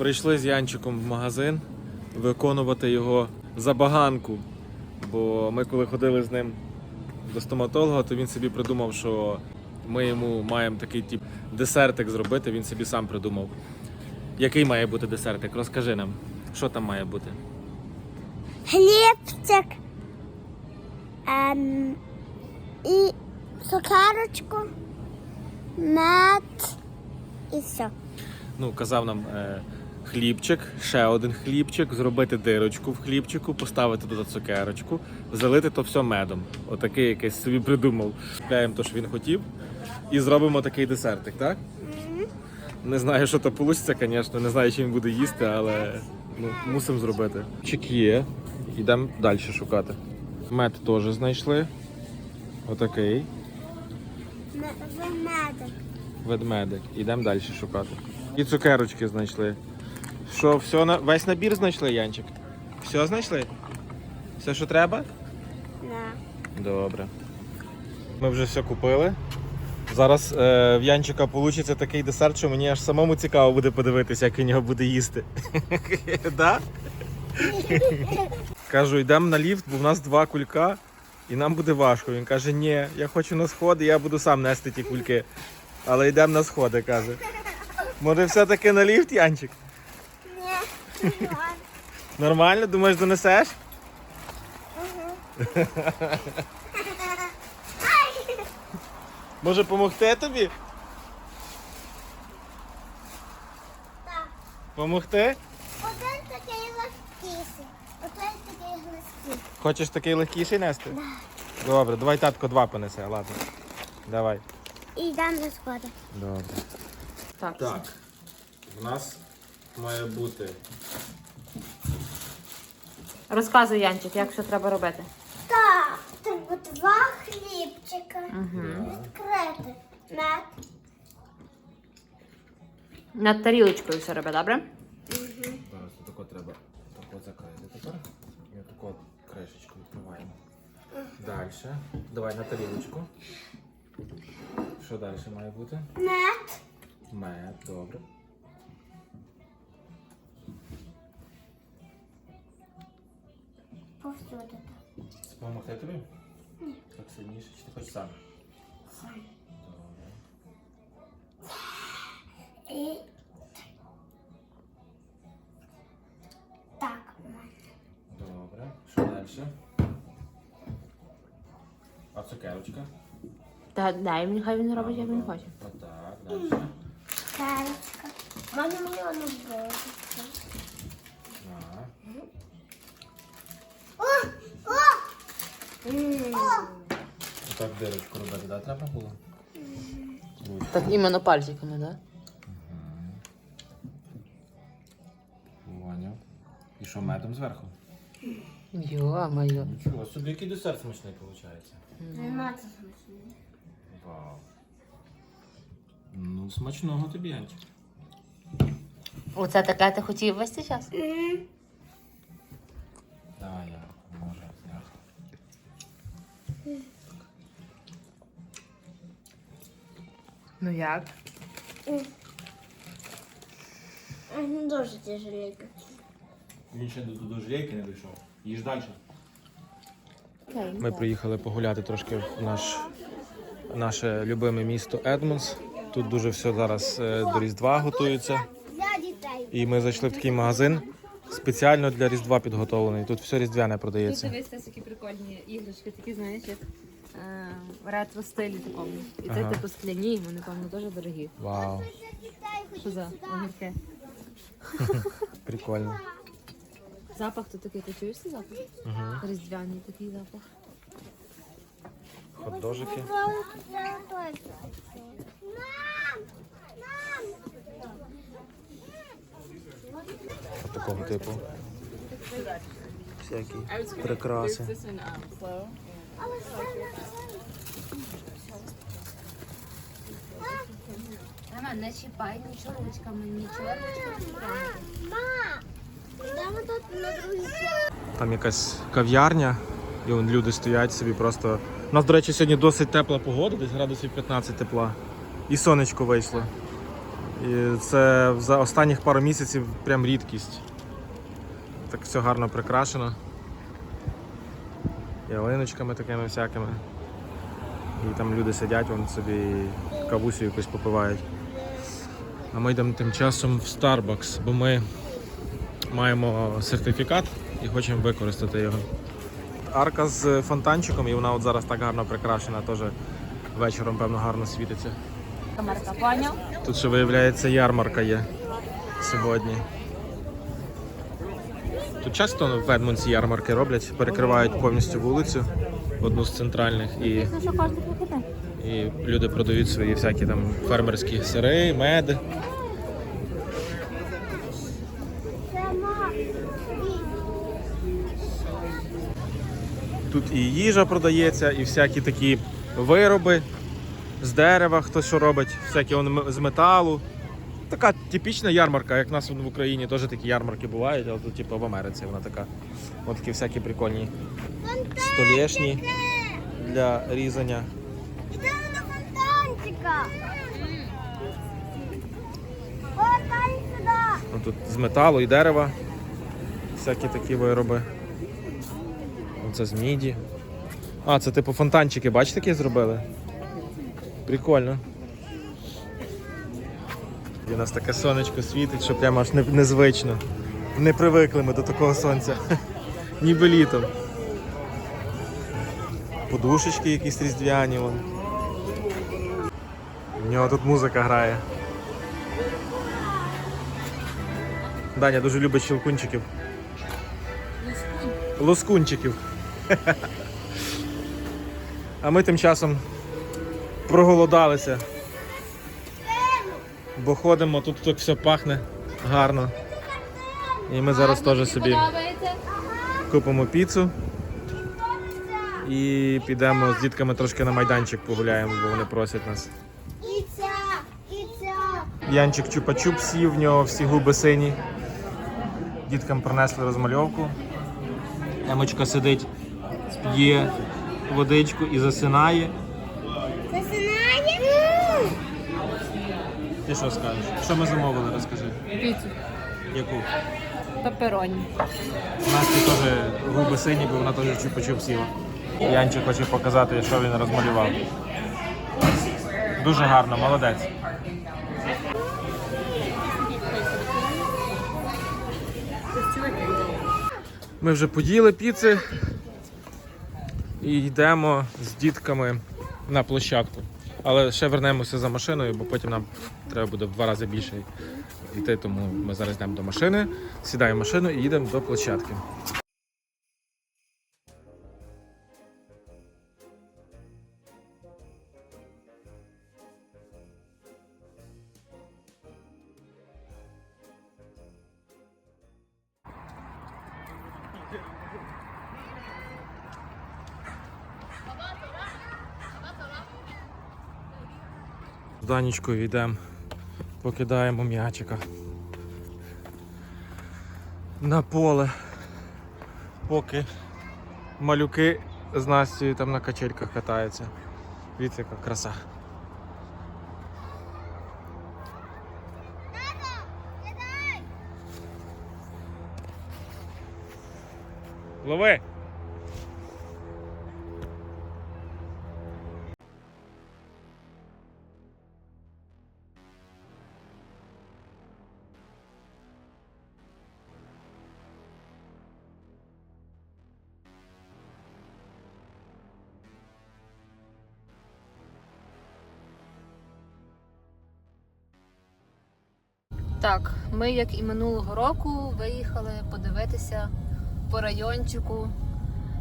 Прийшли з Янчиком в магазин виконувати його забаганку. Бо ми коли ходили з ним до стоматолога, то він собі придумав, що ми йому маємо такий тип десертик зробити, він собі сам придумав. Який має бути десертик? Розкажи нам, що там має бути? Хлібчик. Ем, і цукерочку, мед і все. Ну, казав нам е, хлібчик, ще один хлібчик, зробити дирочку в хлібчику, поставити туди цукерочку, залити то все медом. Отакий якийсь собі придумав. Купляємо те, що він хотів, і зробимо такий десертик, так? Не знаю, що то вийде, звісно, не знаю, чи він буде їсти, але ну, мусимо зробити. Чик є, йдемо далі шукати. Мед теж знайшли. Отакий. Медик. Ведмедик. Ідемо далі шукати. І цукерочки знайшли. Що, все на... весь набір знайшли, Янчик? Все знайшли? Все, що треба? Да. Добре. Ми вже все купили. Зараз е, в Янчика вийде такий десерт, що мені аж самому цікаво буде подивитися, як він його буде їсти. Да? Кажу, йдемо на ліфт, бо в нас два кулька, і нам буде важко. Він каже, ні, я хочу на сходи, я буду сам нести ті кульки. Але йдемо на сходи, каже. Може, все-таки на ліфт, Янчик? Нормально? Думаєш, донесеш? Може допомогти тобі? Так. Помогти? Один такий легкіший, один такий глизький. Хочеш такий легкіший нести? Добре, давай татко два понесе, ладно. Давай. І йдемо на сходи. Добре. Так. Так. У нас має бути Розказуй, Янчик, як що треба робити. Так, треба два хлібчика Угу. відкрити. Мед. Над тарілочкою все роби, добре? Зараз тако треба тако закрити тепер. І таку кришечку відкриваємо. Далі. Давай на тарілочку. Що далі має бути? Мед. Мед, добре. Повсюди. Допомогти тобі? Так сильніше, чи ти хочеш сам? Сам. Добре. І так. Добре. Що далі? А цукерочка? Та дай мені, хай він робить, як він хоче. Отак, далі. Карочка. Можна мені одну булочку? Отак дирочку робити, да, треба було? Так іменно пальчиками, так? Поняв. І що медом зверху? Йо-моє. Нічого, собі який десерт смачний виходить. Нема це смачного. Вау. Ну, смачного тобі, Анчик. Оце таке ти хотів весь цей час? М. Ну як? Дуже тяжеленько. Він ще до, до не дійшов. Їж далі. Ми приїхали погуляти трошки в наш, наше любиме місто Едмонс. Тут дуже все зараз е, до Різдва готується. Для дітей. І ми зайшли в такий магазин спеціально для Різдва підготовлений. Тут все різдвяне Тут продається. дивись, це такі прикольні іграшки, такі, знаєш, як е, ретро стилі такому. І це Ага. типу скляні, вони, певно, дуже дорогі. Вау, Що за огірки? прикольно. Запах тут такий, ти чуєш цей запах? Угу. Різдвяний такий запах. Хот-дожики. Такого типу. Всякі прикраси. Мама, не чіпай нічого ручками, нічого Там якась кав'ярня, і вон люди стоять собі просто. У нас, до речі, сьогодні досить тепла погода, десь градусів 15 тепла. І сонечко вийшло. І це за останніх пару місяців прям рідкість. Так все гарно прикрашено. Ялиночками такими всякими. І там люди сидять, вон собі кавусю якусь попивають. А ми йдемо тим часом в Starbucks, бо ми маємо сертифікат і хочемо використати його. Арка з фонтанчиком, і вона от зараз так гарно прикрашена, теж вечором, певно, гарно світиться. Камерка, поняв? Тут ще виявляється ярмарка є сьогодні. Тут часто в Едмонсі ярмарки роблять, перекривають повністю вулицю, одну з центральних, і, і люди продають свої всякі там фермерські сири, мед. Тут і їжа продається, і всякі такі вироби з дерева, хто що робить, всякі он з металу. Така типічна ярмарка, як в нас в Україні теж такі ярмарки бувають, але тут типу в Америці вона така. Ось такі всякі прикольні столешні для різання. Ну, тут з металу і дерева. Всякі такі вироби. Оце з міді. А, це типу фонтанчики, бачите, такі зробили? Прикольно. І у нас таке сонечко світить, що прямо аж незвично. Не привикли ми до такого сонця. Ніби літом. Подушечки якісь різдвяні. Вон. У нього тут музика грає. Даня дуже любить щелкунчиків. Лоскунчиків. А ми тим часом проголодалися. Бо ходимо, тут так все пахне гарно. І ми зараз теж собі купимо піцу. І підемо з дітками трошки на майданчик погуляємо, бо вони просять нас. Янчик чупа-чуп сів, в нього всі губи сині. Діткам принесли розмальовку. Емочка сидить, п'є водичку і. Засинає? Ти що скажеш? Що ми замовили, розкажи. Піцу. Яку? Пепероні. У Насті теж губи сині, бо вона теж чупа-чуп сіла. Янчик хоче показати, що він розмалював. Дуже гарно, молодець. Ми вже поїли піци і йдемо з дітками на площадку. Але ще вернемося за машиною, бо потім нам треба буде в два рази більше йти. Тому ми зараз йдемо до машини, сідаємо в машину і їдемо до площадки. Данічкою йдемо, покидаємо м'ячика на поле, поки малюки з Настю там на качельках катаються. Дивіться, яка краса. Лови! Так, ми, як і минулого року, виїхали подивитися по райончику.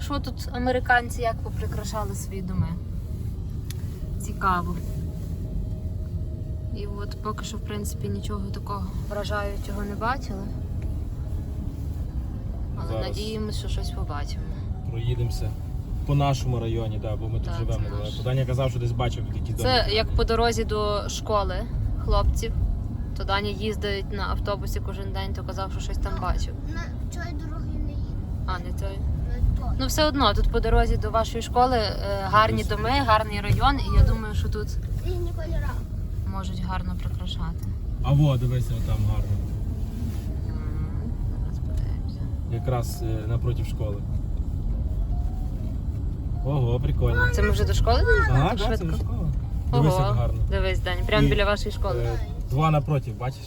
Що тут американці як поприкрашали свої доми? Цікаво. І от поки що, в принципі, нічого такого вражаючого не бачили. Але Зараз. надіємося, що щось побачимо. Проїдемося по нашому районі, да, бо ми тут Так, живемо недалеко. казав, що десь бачив якісь Це як по дорозі до школи хлопців. То Даня їздить на автобусі кожен день, то казав, що щось там бачив. На чої дороги не їде. А, не той. Ну все одно, тут по дорозі до вашої школи е, гарні доми, гарний район, і я думаю, що тут Різні кольори. можуть гарно прикрашати. А во, дивися, там гарно. Зараз подивимося. Якраз е, напроти школи. Ого, прикольно. Це ми вже до школи доїхали? Ага, Так так, це швидко? вже школа. Дивись, як Ого, гарно. дивись, Дань, прямо І, біля вашої школи. Е, Два напроти, бачиш?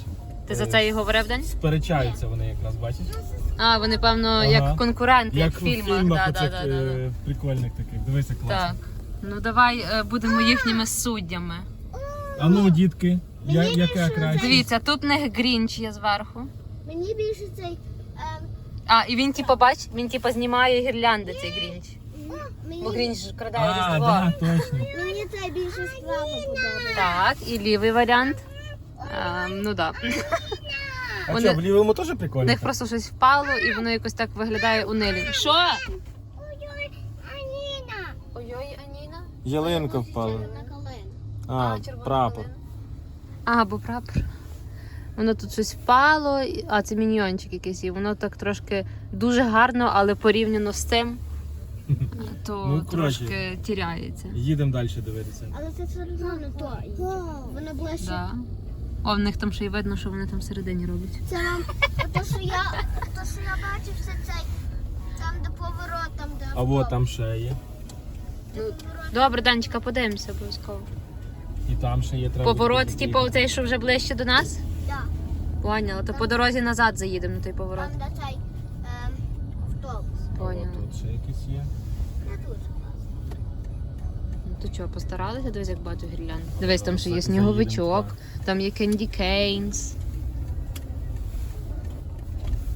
Ти за е, це і говорив, Дань? Сперечаються вони якраз, бачиш? А, вони, певно, Ага. як конкуренти, як, Як в фільмах. фільмах да, да, оцих да, да, да. е, прикольних таких. Дивися, класно. Так. Ну давай е, будемо їхніми суддями. А ну, дітки, я, Мені яке більше краще? Дивіться, тут не Грінч є зверху. Мені більше цей. ем, А, і він типу, бач, він типу знімає гірлянди цей Грінч. мені, Бо Грінч ж крадає А, різдво. да, точно. мені цей більше справа подобається. Так, і лівий варіант. А, ну. Да. А Вони- що, в лівому теж У прикольно? них просто щось впало, і воно якось так виглядає унилі. Що? Ой-ой, Аніна! Ой-ой, Аніна. Ялинка впала. На колен. А, прапор. А, бо прапор. Воно тут щось впало, і- а це міньйончик якийсь, і воно так трошки дуже гарно, але порівняно з цим, то Ну, коротше. трошки тіряється. Їдемо далі дивитися. Але це все одно не то. Воно ближче. Да. О, в них там ще й видно, що вони там всередині роблять. Це вам то, що я, то, що я бачив, це цей. Там, де поворот, там, де А от там ще є. Добре, Данечка, подивимося обов'язково. І там ще є треба. Поворот, типу, оцей, що вже ближче до нас? Да. Поняла, то по дорозі назад заїдемо на той поворот. Там, де цей ем, автобус. Поняла. Тут ще якісь є. То чого, постаралися? Дивись, як багато гірлянд. Дивись, там ще є сніговичок, там є кенді кейнс.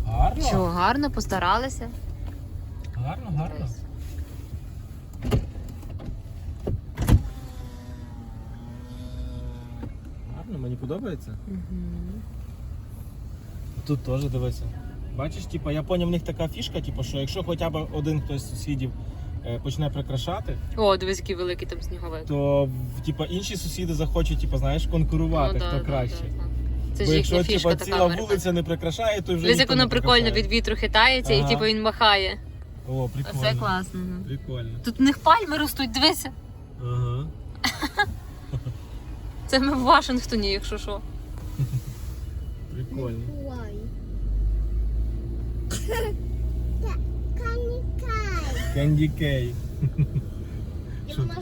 Гарно? Чого, гарно, постаралися. Гарно, гарно. Гарно, мені подобається. Тут теж дивися. Бачиш, типу, я поняв, в них така фішка, типу, що якщо хоча б один хтось з сусідів почне прикрашати, О, дивись, який великий там сніговик. то типу, інші сусіди захочуть, типу, знаєш, конкурувати, Ну, да, хто да, краще. да, да. Це Бо ж якщо їхня фішка типу, така ціла американська. вулиця не прикрашає, то вже Дивись, як ніхто воно не прикольно прикрашає. від вітру хитається і Ага. типу він махає. О, прикольно. Оце класно. ну. Прикольно. Тут в них пальми ростуть, дивися. Ага. Це ми в Вашингтоні, якщо що. Прикольно. Кенді Кей. І Що? Але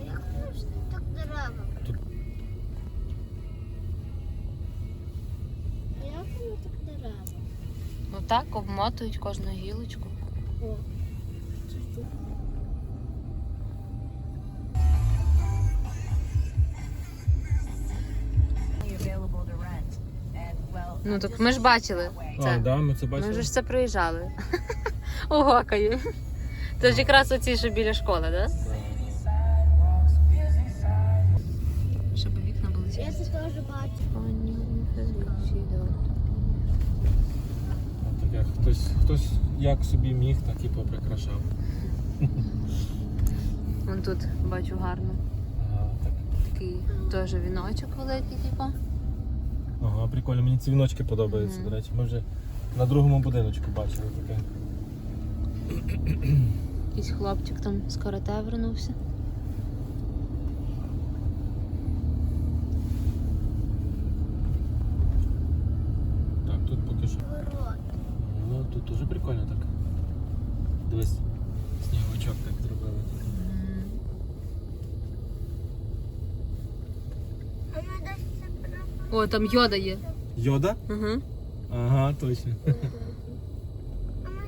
воно ж так дерева? Тут- А як воно так дерева? Ну так, обмотують кожну гілочку. О. Це тут. Ну так ми ж бачили А, да, ми це Ми вже ж це проїжджали. Огокаю. Це ж якраз оці, що біля школи, так? Да? Щоб вікна були Я це теж бачу. От таке, хтось, хтось як собі міг, так і поприкрашав. Вон тут бачу гарно. Ага, так. Такий теж віночок великий, типу. Ага, прикольно, мені ці віночки подобаються, до речі. Ми вже на другому будиночку бачили таке. Якийсь хлопчик там з карате вернувся. Так, тут поки що. Ну, тут дуже прикольно так. Дивись, сніговичок так зробили. А ми десь це прямо. О, там йода є. Йода? Угу. Ага, точно.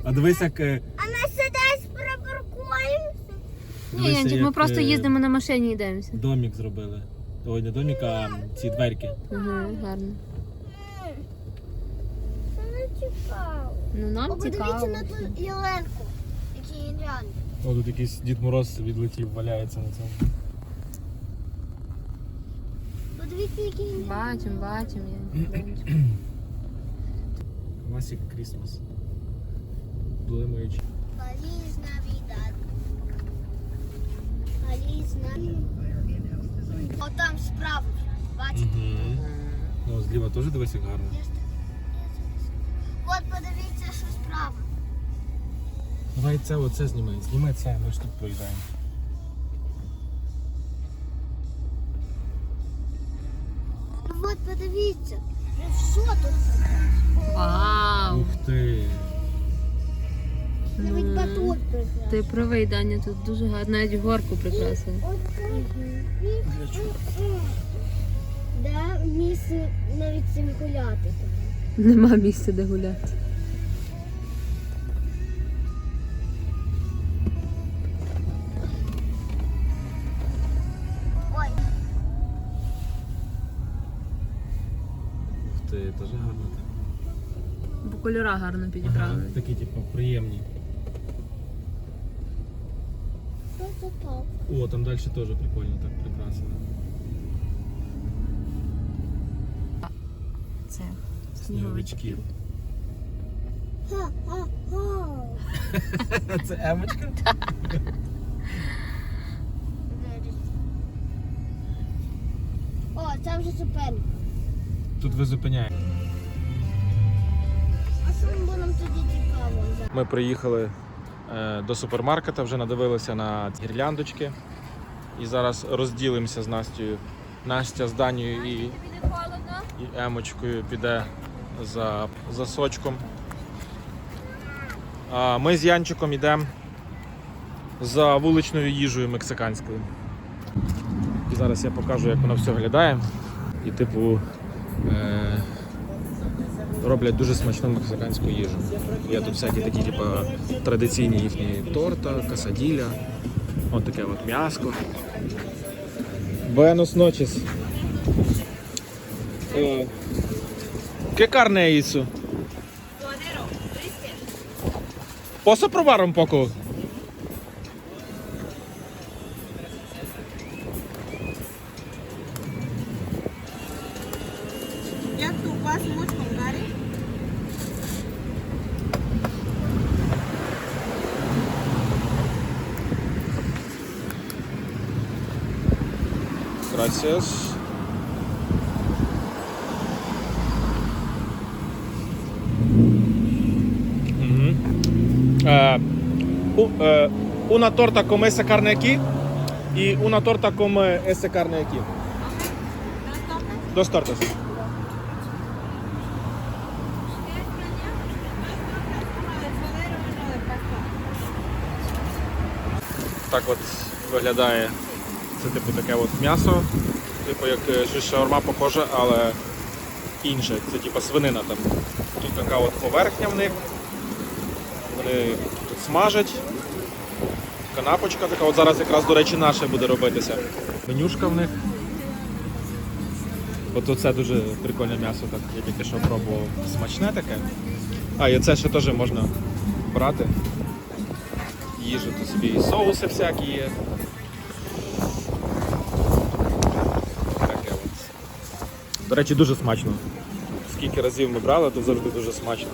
А дивись, як. е, А ми сюди припаркуємося. Ні, дивися, Янчик, ми як, просто е, їздимо на машині і йдемося. Домік зробили. Ой, не домік, а ці дверки. Угу, гарно. Це не цікаво. Ну нам О, подивіться цікаво. на ту ялинку. Які гірлянди. О, тут якийсь Дід Мороз відлетів, валяється на цьому. Подивіться, які гірлянди. Бачимо, бачимо. Classic Christmas. Блимаючи. Navidad. Feliz Navidad. О, там справа. Бачите? Угу. О, зліва теж дивись, як гарно. От подивіться, що справа. Давай це оце знімай. Знімай це, ми ж тут поїдаємо. Подивіться. Що тут? Вау! Ух ти. Навіть Ну, батут прекрасний. Ти правий, Даня, тут дуже гарно, навіть горку прикрасили. Де місце навіть цим гуляти. Нема місця, де гуляти. Ти, дуже гарно. Бо кольора гарно підібрали. Такі, типу, приємні. О, там далі теж прикольно так прикрасено. Це Сніговички. Це емочка? О, це вже супер. Тут ви зупиняєте. А що ми будемо тоді цікаво? Ми приїхали е, до супермаркета, вже надивилися на гірляндочки. І зараз розділимося з Настю. Настя з Данією і, і Емочкою піде за, за сочком. А ми з Янчиком йдемо за вуличною їжею мексиканською. І зараз я покажу, як воно все виглядає. І, типу, роблять дуже смачну мексиканську їжу. Є тут всякі такі, типу, традиційні їхні торта, касаділя, от таке от м'яско. Noches. Eh, ¿Qué carne? ¿Posso probar un poco? Gracias. Ujú. Eh, u- eh, una torta con esa carne aquí y una torta con eh, esa carne aquí. Dos tortas. Так от виглядає це типу таке от м'ясо, типу як е, шаурма похоже, але інше. Це типу свинина там. Тут така от поверхня в них. Вони тут смажать. Канапочка така. От зараз якраз, до речі, наше буде робитися. Менюшка в них. От оце дуже прикольне м'ясо, так я тільки що пробував. Смачне таке. А, і це ще теж можна брати. Їжу тут собі і соуси всякі є. Таке от. До речі, дуже смачно. Скільки разів ми брали, то завжди дуже смачно.